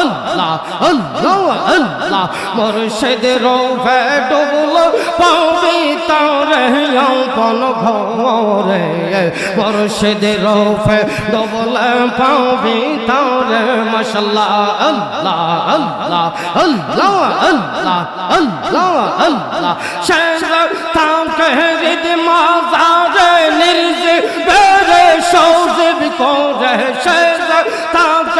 আল্লাহ আল্লাহ আল্লাহ। মুর্শিদ রোফে ডুবল পাবি তারে আপন ঘরে মুর্শিদ রোফে ডুবল পাবি তারে মাশাল্লাহ আল্লাহ আল্লাহ আল্লাহ আল্লাহ আল্লাহ আল্লাহ। শেষ তাকে হৃদ মাজারে নির্জে বেরে সৌজব করে। শেষ তাকে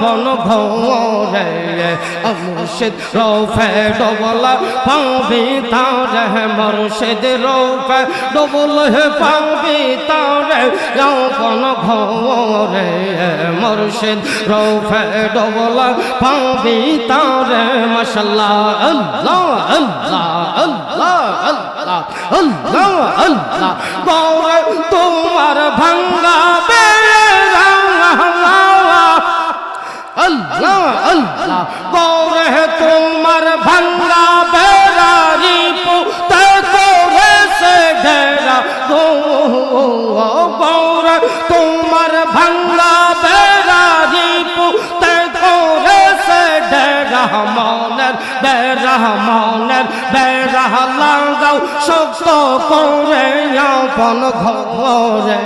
কোন ঘরে মুর্শিদ রৌফে ডবলা পাবি তারে মুর্শিদ রৌফে ডবল পাবি তারে কোন ঘরে মুর্শিদ রৌফে ডবলা পাবি তারে মশাল্লাহ আল্লাহ আল্লাহ আল্লাহ আল্লাহ আল্লাহ আল্লাহ তোমার ভাঙ্গা আল্লাহ। গৌরে তোমার ভাঙ্গা বেড়ারি পুতে করে সে ঘেরা গৌরে তোমার ভাঙ্গা বেড়ারি পুতে করে সে মনের, বেড়া মনের, বেড়া শক্ত করে আপন ঘরে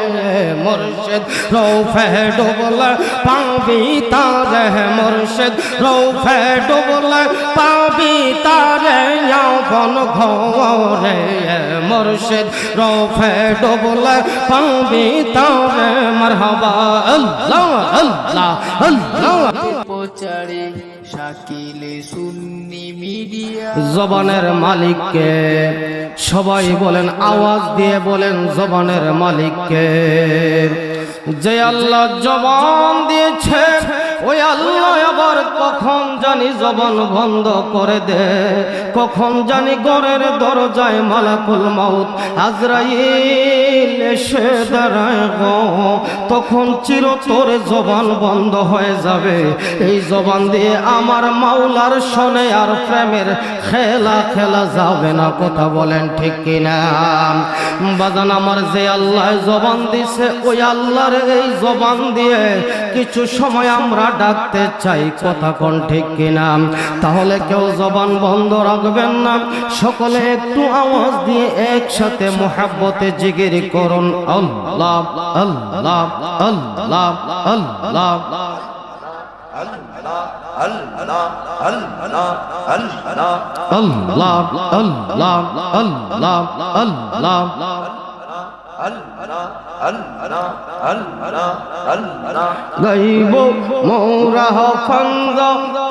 মুর্শিদ রৌফে ডুবলে পাবি তার মুর্শিদ রৌফে ডুবলে পাবি তারে আপন ঘরে মুর্শিদ রৌফে ডুবলে পাবি মারহাবা। আল্লাহ আল্লাহ আল্লাহ। প্রচারে শাকিলে সুন্নি মিডিয়া। জবানের মালিককে সবাই বলেন আওয়াজ দিয়ে বলেন জবানের মালিককে। যে আল্লাহ জবান দিয়েছে ওই আল্লাহ কখন জানি জবান বন্ধ করে দে। কখন জানি গড়ের দরজায় মালাকুল মাউত আজরাইল এসে দাঁড়ায় গো। তখন চিরতর জবান বন্ধ হয়ে যাবে। এই জবান দিয়ে আমার মাওলার শোনে আর প্রেমের খেলা খেলা যাবে না। কথা বলেন ঠিক কিনা? বাজান আমার যে আল্লাহ জবান দিছে, ওই আল্লাহর এই জবান দিয়ে কিছু সময় আমরা ডাকতে চাই, কথা কোন ঠিক কিনা? তাহলে কেউ জবান বন্ধ রাখবেন না। সকলে একটু আওয়াজ দিয়ে একসাথে মোহাব্বতে জিগির করুন। আল্লাহ আল্লাহ আল্লাহ। আল্লাহ আল্লাহ আল্লাহ আল্লাহ আল্লাহ। গাইব মোরা ফন্দ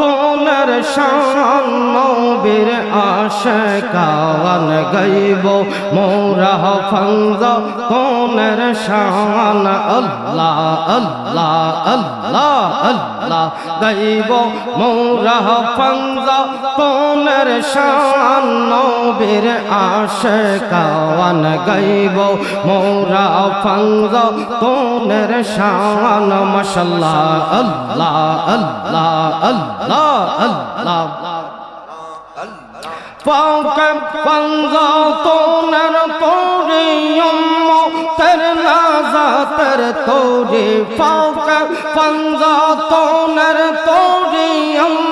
কোনের শান নবীর আশে কাওয়ান গাইব মোরা ফন্দ কোনের শান। আল্লাহ আল্লাহ আল্লাহ আল্লাহ। সালা দৈব মৌরাহ ফঞ্জা পনেরো শান নবীর আশকাওয়ান গাইব মৌরা ফঞ্জা পনেরো শান, মাশাল্লাহ, আল্লাহ আল্লাহ আল্লাহ আল্লাহ। পাও পঞ্জা তোনার পরিয়ম تر توڑے فوق فنزا تونر توڑے ہم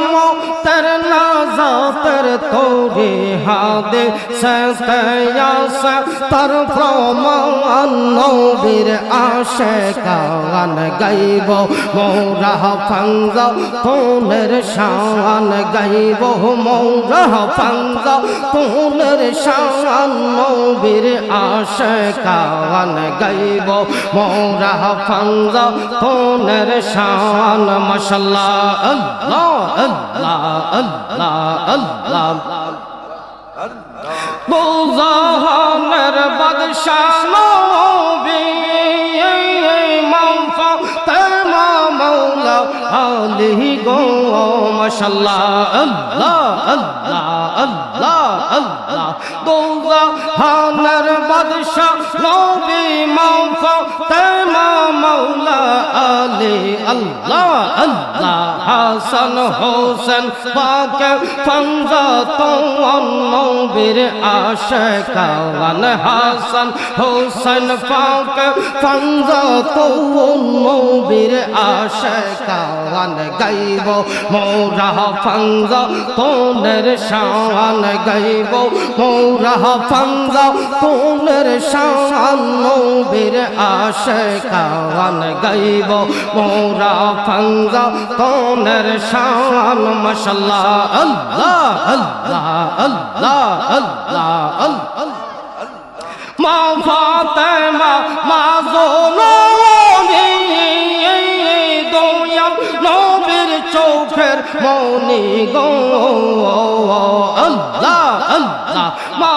پر توری حد ستیا ستر فرمان نوبر عاشقان گیب مورا فنزا تونر شان گیب مورا فنزا تونر شان নবীর আশকান গাইব মোরা ফাঙ্গ তোনের শান মশলা আল্লাহ আল্লাহ আল্লাহ আল্লাহ দুজাহানের বাদশাহ নবী মাওফা তেমা মাওলা আলী গো মাশাল্লাহ আল্লাহ আল্লাহ আল্লাহ আল্লাহ দুজাহানের বাদশাহ নবী মাওফা, তেমা মাওলা আলী, আল্লাহ আল্লাহ হাসান হোসেন, পাকে ফঞ্জা তো নবীর আশকাওয়ান হাসান হোসেন, পাকে ফঞ্জা তো নবীর আশকাওয়ান গাইব মোরা ফঞ্জা তোনের শান গাইব মোরা ফঞ্জা তোনের শান নবীর আশকাওয়ান গাইব মোরা ফঞ্জা তোনের শান, মাশাল্লাহ, আল্লাহ আল্লাহ আল্লাহ আল্লাহ মা ফাতেমা, মা মনি গো। আল্লাহ আল্লাহ, মা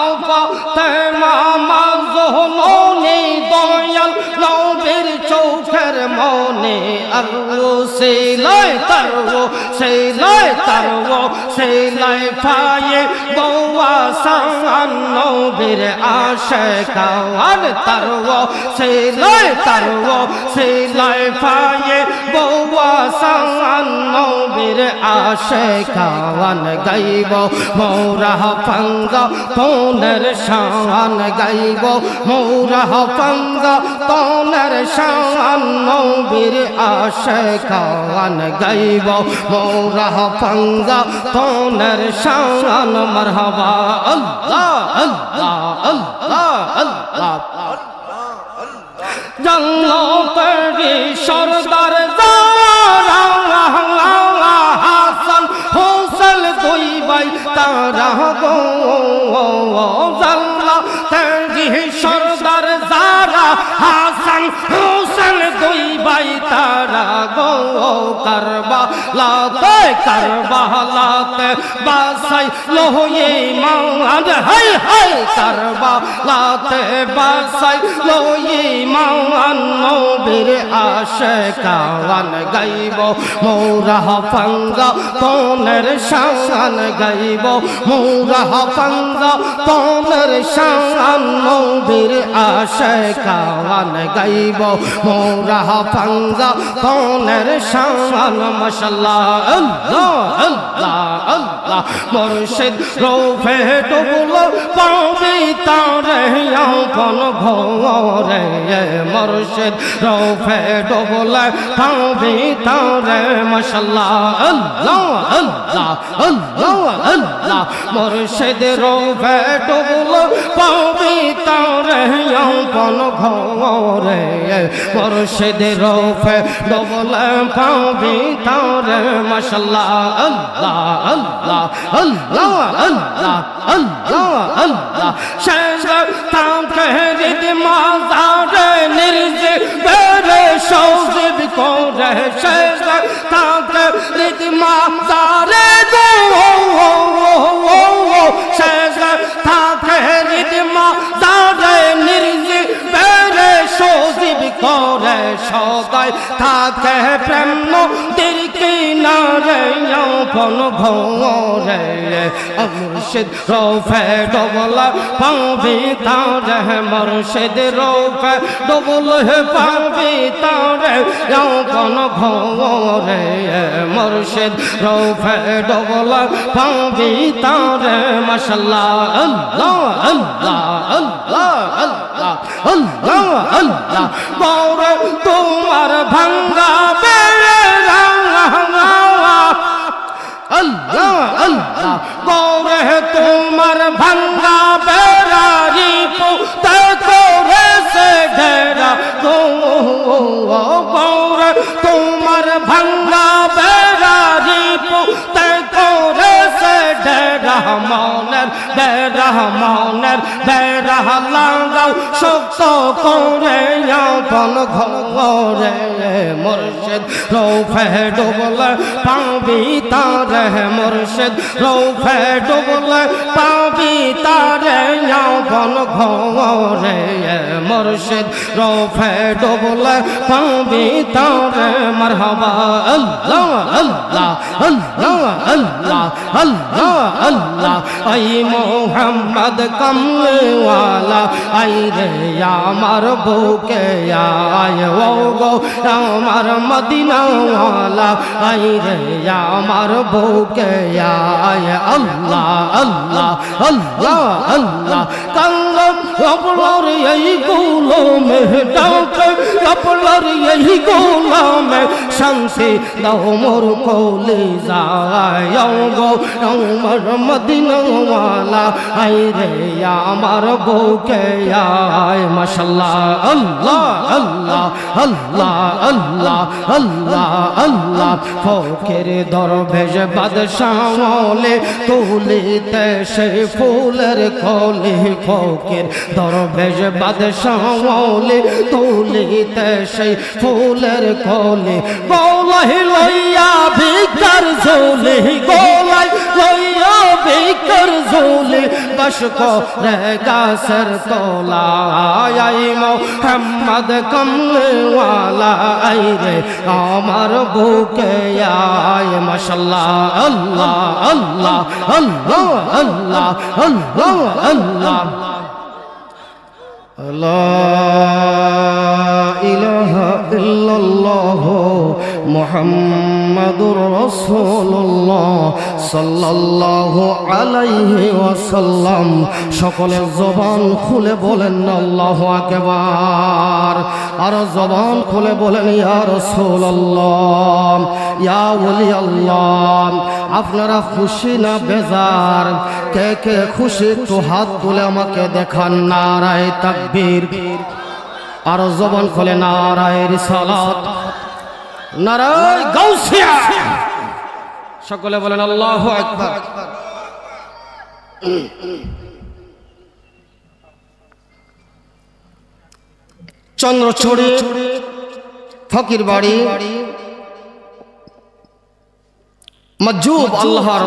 আর সেই লয় তারো সেই লয় তারো সেই লয় পায়ে বৌয়া সান নবীর আশে কাওয়ান তারো সেই লয় তারো সেই লয় পায়ে বৌয়া সান নবীর আশে কাওয়ান গাইব। মৌরা পঙ্গা তোনের শান গাইব। মৌরা পঙ্গা তোনের শান নবীর আশে কাওয়ান গাইব, মৌরা পঙ্গা তোনের শান, মারহাবা, আল্লাহ আল্লাহ আল্লাহ আল্লাহ। জঙ্গলি সরদার জারা হাসান হোসেন দুই বাই তারা গো তেরি সরদার হাসান হোসেন দুই বাই তারা গো কারবা লাতে কারবা লাতে বাসাই লোহে মান হাই হাই কারবা লাতে বাসাই লোহে মান নবীর আশে কাওয়ান গাইব, মৌরা পঙ্গা তোনের শান গাইব, মৌরা পঙ্গা তোনের শান নবীর আশে কাওয়ান গাইব, মৌরা পঙ্গা তোনের শান মাশাল্লাহ, আল্লাহ আল্লাহ আল্লাহ। মুর্শিদ রোফে ডুবলো পাবি তারে আপন ঘরে। মুর্শিদ রোফে ডুবলে পাবি তারে, মাশাল্লাহ, আল্লাহ আল্লাহ আল্লাহ আল্লাহ। মুর্শিদ রোফে ডুবলো পাবি তারে আপন ঘরে, মুর্শিদ রোফে ডুবলে পাবি তারে মাশাল্লাহ, আল্লাহ আল্লাহ আল্লাহ আল্লাহ আল্লাহ। আল্লাহ শেষ তাকে হৃদ মাজারে নির্জে বেরে সৌজিব করে শেষ তাকে হৃদ মাজারে সদাই থাকে প্রেম নদীর কিনারে আপন ঘরে মুর্শিদ রোফে ডবলা পাবি তারে, মুর্শিদ রোফে ডবল পাবি তারে আপন ঘরে মুর্শিদ রোফে ডবলা পাবি তারে, মাশাল্লাহ, আল্লাহ আল্লাহ আল্লাহ আল্লাহ আল্লাহ আল্লাহ। বড় তোমার ভাঙ্গা আল্লাহ আল্লাহ, গৌরে তোমার ভাঙ্গা বেড়ারি পুতে করে সে ঘেরা। গৌরে তোমার ভাঙ্গা বেড়ারি পুতে সে দে রহমানের দে মনের ডেরা লাগাও শক্ত করে আপন ঘরে মুর্শিদ রৌফে ডুবলে পাবি তারে মুর্শিদ, রৌফে ডুবলে পাবি তারে আপন ঘরে মুর্শিদ রৌফে ডুবলে পাবি তারে, মারহাবা, আল্লাহ আল্লাহ আল্লাহ আল্লাহ আল্লাহ আল্লাহ। আই মোহাম্মদ কমলেওয়ালা, আই রে আমার বুকে আয় ও গো আমার মদিনাওয়ালা। আই রে আমার বুকে আয়, আল্লাহ আল্লাহ আল্লাহ আল্লাহ কঙ্গম আপনার এই গোলমে ডাকে আপনার এই গোলমে শান্তি দাও মোর কোলে যায়। গো আমার মদিনাওয়ালা আই রে আমার বুকে আয়। মাশাল্লাহ, আল্লাহ আল্লাহ আল্লাহ আল্লাহ আল্লাহ আল্লাহ। ফকের দরবেশ বাদশাহলে তুলিতে সে ফুলের কলে ফকের দরবেশ বাদশাহলে তুলিতে সে ফুলের কলে গোলাই লইয়া ভিকার ঝোলে গোলাই লইয়া ভিকার ঝোলে, বস করে গাছের তোলাই মোহাম্মদ কমলেওয়ালা, আই রে আমার বুকে আয় মাশাল্লাহ, আল্লাহ আল্লাহ আল্লাহ আল্লাহ আল্লাহ আল্লাহ। لا ইলাহা সাল্লাল্লাহু সকলের জবান খুলে বলেন, আল্লাহ আকবার। আর জবান খুলে বলেন, ইয়া সোল্লাম ইয়া ওলি আপনারা খুশি না বেজার? কে কে খুশি তো হাত তুলে আমাকে দেখান, নারায় তাকবীর। আর জবান খুলে নারায় রিসালাত নারায় গাউসিয়া। সকলে বলেন আল্লাহু আকবার। চন্দ্রছড়ি ফকির বাড়ি মজুব আল্লাহর